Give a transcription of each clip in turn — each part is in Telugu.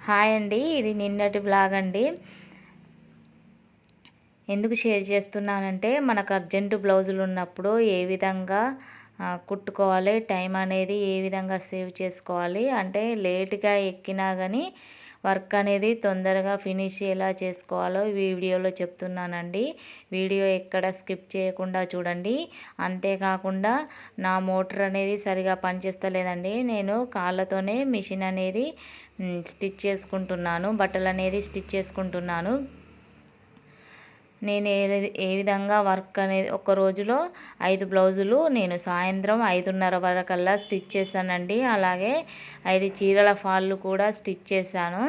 హాయ్ అండి ఇది నిన్నటి బ్లాగ్ అండి. ఎందుకు షేర్ చేస్తున్నానంటే మనకు అర్జెంటు బ్లౌజులు ఉన్నప్పుడు ఏ విధంగా కుట్టుకోవాలి టైం అనేది ఏ విధంగా సేవ్ చేసుకోవాలి అంటే లేట్గా ఎక్కినా కానీ వర్క్ అనేది తొందరగా ఫినిష్ ఎలా చేసుకోవాలో వీడియోలో చెప్తున్నానండి. వీడియో ఎక్కడ స్కిప్ చేయకుండా చూడండి. అంతేకాకుండా నా మోటార్ అనేది సరిగా పనిచేస్తలేదండి. నేను కాళ్ళతోనే మిషన్ అనేది స్టిచ్ చేసుకుంటున్నాను. బట్టలు అనేది స్టిచ్ చేసుకుంటున్నాను. నేను ఏ ఏ విధంగా వర్క్ అనేది ఒక రోజులో ఐదు బ్లౌజులు నేను సాయంత్రం ఐదున్నర వరకల్లా స్టిచ్ చేశానండి. అలాగే ఐదు చీరల ఫాళ్ళు కూడా స్టిచ్ చేశాను.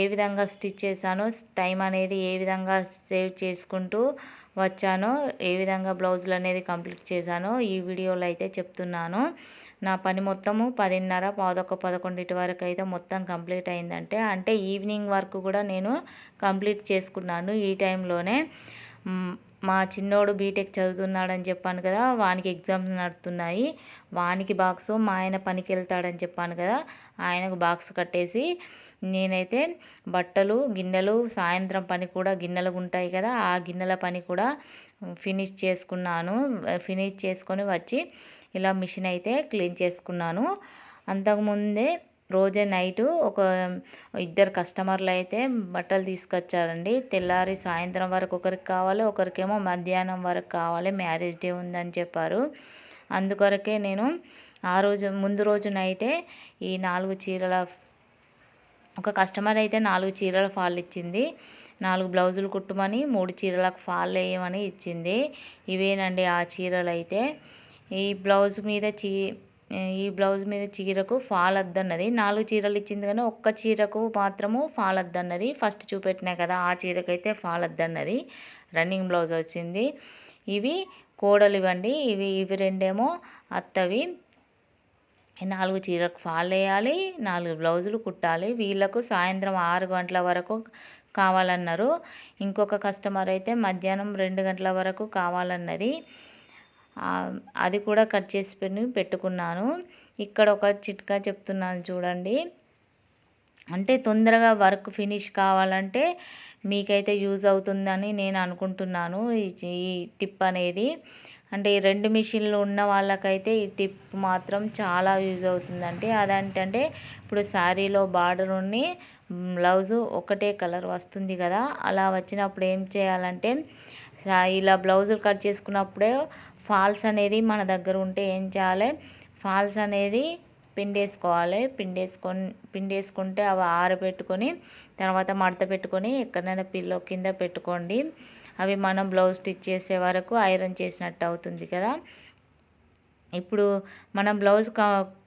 ఏ విధంగా స్టిచ్ చేశాను టైం అనేది ఏ విధంగా సేవ్ చేసుకుంటూ వచ్చానో ఏ విధంగా బ్లౌజులు అనేది కంప్లీట్ చేశాను ఈ వీడియోలో అయితే చెప్తున్నాను. నా పని మొత్తము పదిన్నర పదొక పదకొండింటి వరకు అయితే మొత్తం కంప్లీట్ అయిందంటే అంటే ఈవినింగ్ వరకు కూడా నేను కంప్లీట్ చేసుకున్నాను. ఈ టైంలోనే మా చిన్నోడు బీటెక్ చదువుతున్నాడని చెప్పాను కదా వానికి ఎగ్జామ్స్ నడుతున్నాయి. వానికి బాక్సు మా ఆయన పనికి వెళ్తాడని చెప్పాను కదా ఆయనకు బాక్స్ కట్టేసి నేనైతే బట్టలు గిన్నెలు సాయంత్రం పని కూడా గిన్నెలు ఉంటాయి కదా ఆ గిన్నెల పని కూడా ఫినిష్ చేసుకున్నాను. ఫినిష్ చేసుకొని వచ్చి ఇలా మిషన్ అయితే క్లీన్ చేసుకున్నాను. అంతకుముందే రోజే నైటు ఒక ఇద్దరు కస్టమర్లు అయితే బట్టలు తీసుకొచ్చారండి. తెల్లారి సాయంత్రం వరకు ఒకరికి కావాలి ఒకరికేమో మధ్యాహ్నం వరకు కావాలి మ్యారేజ్ డే ఉందని చెప్పారు. అందుకొరకే నేను ఆ రోజు ముందు రోజు నైటే ఈ నాలుగు చీరల ఒక కస్టమర్ అయితే నాలుగు చీరల ఫాల్ ఇచ్చింది. నాలుగు బ్లౌజులు కుట్టమని మూడు చీరలకు ఫాల్ వేయమని ఇచ్చింది. ఇవేనండి ఆ చీరలు అయితే ఈ బ్లౌజ్ మీద చీ ఈ బ్లౌజ్ మీద చీరకు ఫాల్ వద్దన్నది నాలుగు చీరలు ఇచ్చింది కానీ ఒక్క చీరకు మాత్రము ఫాల్ వద్దన్నది ఫస్ట్ చూపెట్టినా కదా ఆ చీరకైతే ఫాల్ వద్దన్నది రన్నింగ్ బ్లౌజ్ వచ్చింది. ఇవి కోడలు ఇవ్వండి ఇవి ఇవి రెండేమో అత్తవి. నాలుగు చీరకు ఫాల్ వేయాలి నాలుగు బ్లౌజులు కుట్టాలి. వీళ్ళకు సాయంత్రం ఆరు గంటల వరకు కావాలన్నారు. ఇంకొక కస్టమర్ అయితే మధ్యాహ్నం రెండు గంటల వరకు కావాలన్నది. అది కూడా కట్ చేసి పెట్టుకున్నాను. ఇక్కడ ఒక చిట్కా చెప్తున్నాను చూడండి. అంటే తొందరగా వర్క్ ఫినిష్ కావాలంటే మీకైతే యూజ్ అవుతుందని నేను అనుకుంటున్నాను ఈ టిప్ అనేది. అంటే ఈ రెండు మిషన్లు ఉన్న వాళ్ళకైతే ఈ టిప్ మాత్రం చాలా యూజ్ అవుతుందండి. అదేంటంటే ఇప్పుడు శారీలో బార్డర్ ఉండి బ్లౌజు ఒకటే కలర్ వస్తుంది కదా. అలా వచ్చినప్పుడు ఏం చేయాలంటే ఇలా బ్లౌజులు కట్ చేసుకున్నప్పుడే ఫాల్స్ అనేది మన దగ్గర ఉంటే ఏం చేయాలి? ఫాల్స్ అనేది పిండేసుకోవాలి. పిండేసుకొని పిండేసుకుంటే అవి ఆరబెట్టుకొని తర్వాత మడత పెట్టుకొని ఎక్కడైనా పిల్లో కింద పెట్టుకోండి. అవి మనం బ్లౌజ్ స్టిచ్ చేసే వరకు ఐరన్ చేసినట్టు అవుతుంది కదా. ఇప్పుడు మనం బ్లౌజ్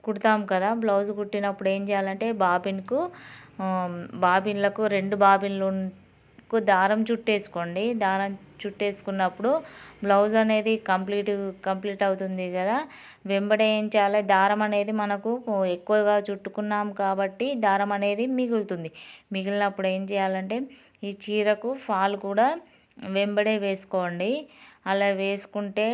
కుడతాం కదా. బ్లౌజ్ కుట్టినప్పుడు ఏం చేయాలంటే బాబిన్కు బాబిన్లకు రెండు బాబిన్లు దారం చుట్టేసుకోండి. దారం చుట్టేసుకున్నప్పుడు బ్లౌజ్ అనేది కంప్లీట్ కంప్లీట్ అవుతుంది కదా. వెంబడే ఏం చేయాలి? దారం అనేది మనకు ఎక్కువగా చుట్టుకున్నాం కాబట్టి దారం అనేది మిగులుతుంది. మిగిలినప్పుడు ఏం చేయాలంటే ఈ చీరకు ఫాల్ కూడా వెంబడే వేసుకోండి. అలా వేసుకుంటే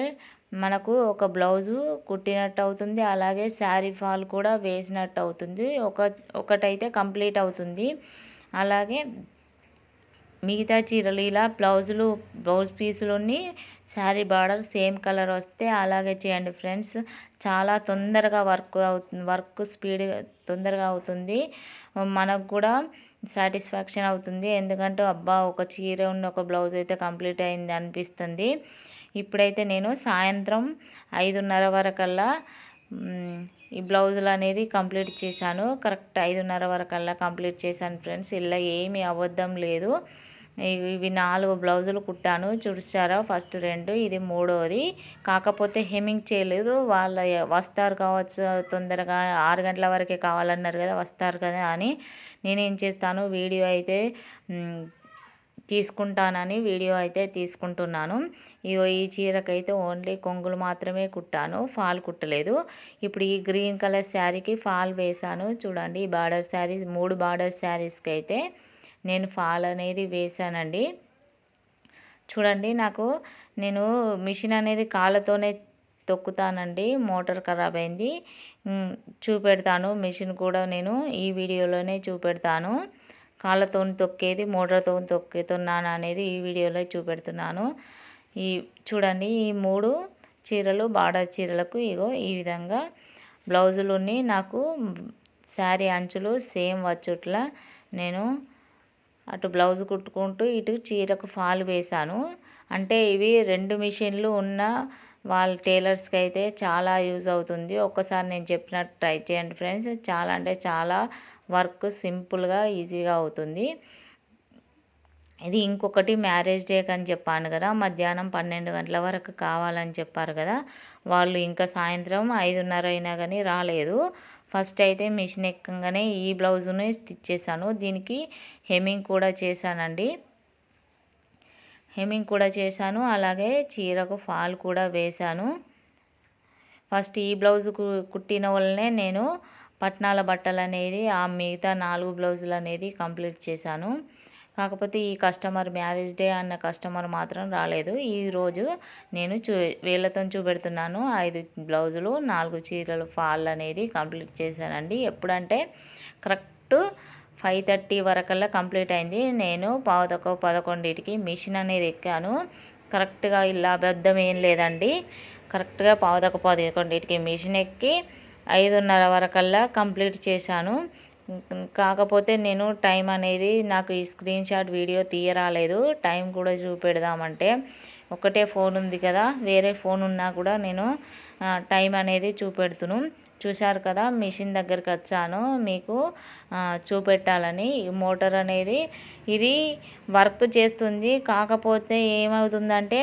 మనకు ఒక బ్లౌజు కుట్టినట్టు అవుతుంది. అలాగే శారీ ఫాల్ కూడా వేసినట్టు అవుతుంది. ఒక ఒకటైతే కంప్లీట్ అవుతుంది. అలాగే మిగతా చీరలు ఇలా బ్లౌజులు బ్లౌజ్ పీసులుని శారీ బార్డర్ సేమ్ కలర్ వస్తే అలాగే చేయండి ఫ్రెండ్స్. చాలా తొందరగా వర్క్ అవుతుంది వర్క్ స్పీడ్ తొందరగా అవుతుంది. మనకు కూడా సాటిస్ఫాక్షన్ అవుతుంది. ఎందుకంటే అబ్బా ఒక చీర ఉన్న ఒక బ్లౌజ్ అయితే కంప్లీట్ అయింది అనిపిస్తుంది. ఇప్పుడైతే నేను సాయంత్రం ఐదున్నర వరకల్లా ఈ బ్లౌజులు అనేది కంప్లీట్ చేశాను. కరెక్ట్ ఐదున్నర వరకల్లా కంప్లీట్ చేశాను ఫ్రెండ్స్. ఇలా ఏమీ అబద్ధం లేదు. ఇవి నాలుగు బ్లౌజులు కుట్టాను. చూసారా ఫస్ట్ రెండు ఇది మూడోది. కాకపోతే హెమ్మింగ్ చేయలేదు. వాళ్ళ వస్తారు కావచ్చు తొందరగా ఆరు గంటల వరకే కావాలన్నారు కదా వస్తారు కదా అని నేనేం చేస్తాను వీడియో అయితే తీసుకుంటానని వీడియో అయితే తీసుకుంటున్నాను. ఇగో ఈ చీరకైతే ఓన్లీ కొంగులు మాత్రమే కుట్టాను ఫాల్ కుట్టలేదు. ఇప్పుడు ఈ గ్రీన్ కలర్ శారీకి ఫాల్ వేశాను. చూడండి ఈ బార్డర్ శారీస్ మూడు బార్డర్ శారీస్కి అయితే నేను ఫాల్ అనేది వేసానండి. చూడండి నాకు నేను మిషన్ అనేది కాళ్ళతోనే తొక్కుతానండి. మోటార్ ఖరాబ్ అయింది. చూపెడతాను. మిషన్ కూడా నేను ఈ వీడియోలోనే చూపెడతాను. కాళ్ళతో తొక్కేది మోటార్తో తొక్కుతున్నాను అనేది ఈ వీడియోలో చూపెడుతున్నాను. ఈ చూడండి ఈ మూడు చీరలు బార్డర్ చీరలకు ఇగో ఈ విధంగా బ్లౌజులుని నాకు శారీ అంచులు సేమ్ వచ్చుట్లా నేను అటు బ్లౌజ్ కుట్టుకుంటూ ఇటు చీరకు ఫాల్ వేశాను. అంటే ఇవి రెండు మిషన్లు ఉన్న వాళ్ళ టైలర్స్కి అయితే చాలా యూజ్ అవుతుంది. ఒక్కసారి నేను చెప్పినట్టు ట్రై చేయండి ఫ్రెండ్స్. చాలా అంటే చాలా వర్క్ సింపుల్గా ఈజీగా అవుతుంది. ఇది ఇంకొకటి మ్యారేజ్ డేకి అని చెప్పాను కదా మధ్యాహ్నం పన్నెండు గంటల వరకు కావాలని చెప్పారు కదా వాళ్ళు ఇంకా సాయంత్రం ఐదున్నర అయినా కానీ రాలేదు. ఫస్ట్ అయితే మిషన్ ఎక్కగానే ఈ బ్లౌజ్ని స్టిచ్ చేశాను. దీనికి హెమ్మింగ్ కూడా చేశానండి. హెమ్మింగ్ కూడా చేశాను. అలాగే చీరకు ఫాల్ కూడా వేశాను. ఫస్ట్ ఈ బ్లౌజ్ కుట్టిన వల్లనే నేను పట్నాల బట్టలు అనేది ఆ మిగతా నాలుగు బ్లౌజులు అనేది కంప్లీట్ చేశాను. కాకపోతే ఈ కస్టమర్ మ్యారేజ్ డే అన్న కస్టమర్ మాత్రం రాలేదు. ఈరోజు నేను చూ వీళ్ళతో చూపెడుతున్నాను. ఐదు బ్లౌజులు నాలుగు చీరలు ఫాల్ అనేది కంప్లీట్ చేశానండి. ఎప్పుడంటే కరెక్ట్ ఫైవ్ థర్టీ వరకల్లా కంప్లీట్ అయింది. నేను పావుతొక్క పదకొండింటికి మిషన్ అనేది ఎక్కాను. కరెక్ట్గా ఇలా అబద్ధం ఏం లేదండి. కరెక్ట్గా పావుతొక్క పదకొండింటికి మిషన్ ఎక్కి ఐదున్నర వరకల్లా కంప్లీట్ చేశాను. కాకపోతే నేను టైం అనేది నాకు ఈ స్క్రీన్ షాట్ వీడియో తీయరాలేదు. టైం కూడా చూపెడదామంటే ఒకటే ఫోన్ ఉంది కదా వేరే ఫోన్ ఉన్నా కూడా నేను టైం అనేది చూపెడుతును. చూశారు కదా మిషన్ దగ్గరికి వచ్చాను. మీకు చూపెట్టాలని. ఈ మోటార్ అనేది ఇది వర్క్ చేస్తుంది. కాకపోతే ఏమవుతుందంటే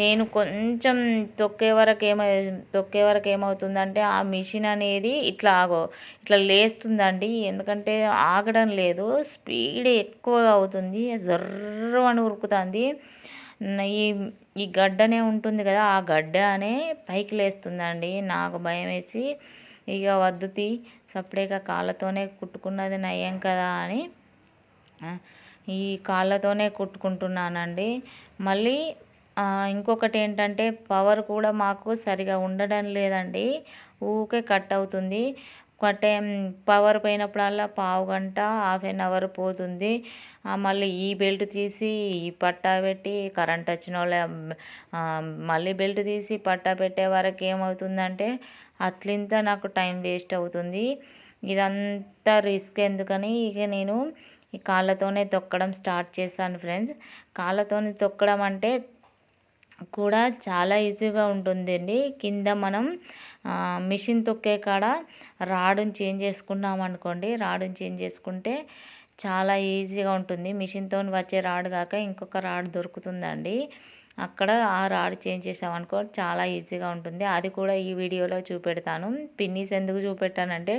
నేను కొంచెం తొక్కే వరకు ఏమై తొక్కే వరకు ఏమవుతుందంటే ఆ మిషన్ అనేది ఇట్లా ఆగో ఇట్లా లేస్తుందండి. ఎందుకంటే ఆగడం లేదు. స్పీడ్ ఎక్కువ అవుతుంది. జర్రు అని ఉరుకుతుంది. ఈ ఈ గడ్డనే ఉంటుంది కదా ఆ గడ్డ అనే పైకి లేస్తుందండి. నాకు భయం వేసి ఇక వద్దుతి సపరేట్గా కాళ్ళతోనే కుట్టుకున్నది నయం కదా అని ఈ కాళ్ళతోనే కుట్టుకుంటున్నానండి. మళ్ళీ ఇంకొకటి ఏంటంటే పవర్ కూడా మాకు సరిగా ఉండడం లేదండి. ఊకే కట్ అవుతుంది. కట్ పవర్ పోయినప్పుడల్లా పావు గంట హాఫ్ అన్ అవర్ పోతుంది. మళ్ళీ ఈ బెల్ట్ తీసి ఈ పట్టా పెట్టి కరెంట్ వచ్చిన వాళ్ళ మళ్ళీ బెల్ట్ తీసి పట్టా పెట్టే వరకు ఏమవుతుందంటే అట్లింత నాకు టైం వేస్ట్ అవుతుంది. ఇదంతా రిస్క్ ఎందుకని ఇక నేను ఈ కాళ్ళతోనే తొక్కడం స్టార్ట్ చేశాను ఫ్రెండ్స్. కాళ్ళతోనే తొక్కడం అంటే కూడా చాలా ఈజీగా ఉంటుందండి. కింద మనం మిషన్ తొక్కే కాడ రాడుని చేంజ్ చేసుకున్నాం అనుకోండి రాడుని చేంజ్ చేసుకుంటే చాలా ఈజీగా ఉంటుంది. మిషన్తో వచ్చే రాడు కాక ఇంకొక రాడ్ దొరుకుతుందండి. అక్కడ ఆ రాడ్ చేంజ్ చేసామనుకో చాలా ఈజీగా ఉంటుంది. అది కూడా ఈ వీడియోలో చూపెడతాను. పిన్నీస్ ఎందుకు చూపెట్టానంటే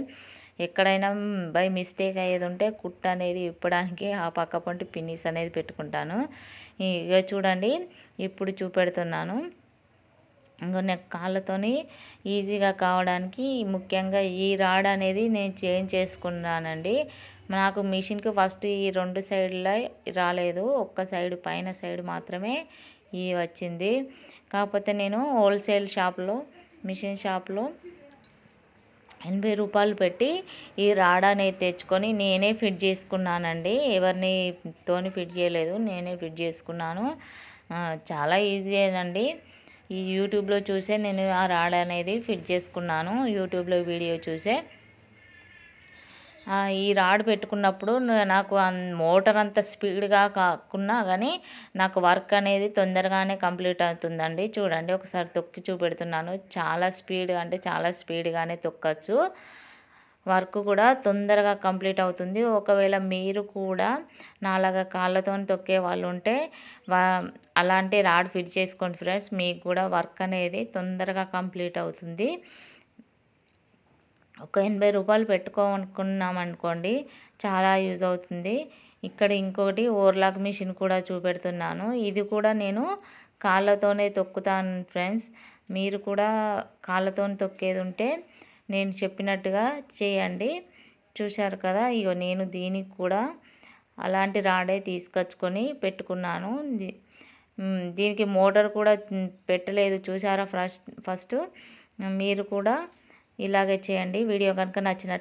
ఎక్కడైనా బై మిస్టేక్ అయ్యేది ఉంటే కుట్ అనేది ఇప్పడానికి ఆ పక్క పొంటి పిన్నీస్ అనేది పెట్టుకుంటాను. ఇక చూడండి ఇప్పుడు చూపెడుతున్నాను. ఇంకో కాళ్ళతోని ఈజీగా కావడానికి ముఖ్యంగా ఈ రాడ్ అనేది నేను చేంజ్ చేసుకున్నానండి. నాకు మిషన్కి ఫస్ట్ ఈ రెండు సైడ్ల రాలేదు. ఒక్క సైడ్ పైన సైడ్ మాత్రమే ఈ వచ్చింది. కాకపోతే నేను హోల్సేల్ షాప్లో మిషన్ షాప్లో ఎనభై రూపాయలు పెట్టి ఈ రాడ్ అనేది తెచ్చుకొని నేనే ఫిట్ చేసుకున్నానండి. ఎవరిని తోని ఫిట్ చేయలేదు నేనే ఫిట్ చేసుకున్నాను. చాలా ఈజీ అండి. ఈ యూట్యూబ్లో చూసే నేను ఆ రాడ్ అనేది ఫిట్ చేసుకున్నాను. యూట్యూబ్లో వీడియో చూసే ఈ రాడ్ పెట్టుకున్నప్పుడు నాకు మోటార్ అంత స్పీడ్గా కాకున్నా కానీ నాకు వర్క్ అనేది తొందరగానే కంప్లీట్ అవుతుందండి. చూడండి ఒకసారి తొక్కి చూపెడుతున్నాను. చాలా స్పీడ్ అంటే చాలా స్పీడ్గానే తొక్కచ్చు. వర్క్ కూడా తొందరగా కంప్లీట్ అవుతుంది. ఒకవేళ మీరు కూడా నాలాగా కాళ్ళతో తొక్కే వాళ్ళు ఉంటే అలాంటి రాడ్ ఫిట్ చేసుకోండి ఫ్రెండ్స్. మీకు కూడా వర్క్ అనేది తొందరగా కంప్లీట్ అవుతుంది. ఒక ఎనభై రూపాయలు పెట్టుకోమనుకున్నాం అనుకోండి చాలా యూజ్ అవుతుంది. ఇక్కడ ఇంకోటి ఓర్లాక్ మిషన్ కూడా చూపెడుతున్నాను. ఇది కూడా నేను కాళ్ళతోనే తొక్కుతాను ఫ్రెండ్స్. మీరు కూడా కాళ్ళతో తొక్కేది ఉంటే నేను చెప్పినట్టుగా చేయండి. చూశారు కదా ఇగో నేను దీనికి కూడా అలాంటి రాడే తీసుకొచ్చుకొని పెట్టుకున్నాను. దీనికి మోటార్ కూడా పెట్టలేదు. చూసారా ఫస్ట్ ఫస్ట్? మీరు కూడా ఇలాగే చేయండి. వీడియో కనుక నచ్చినట్టు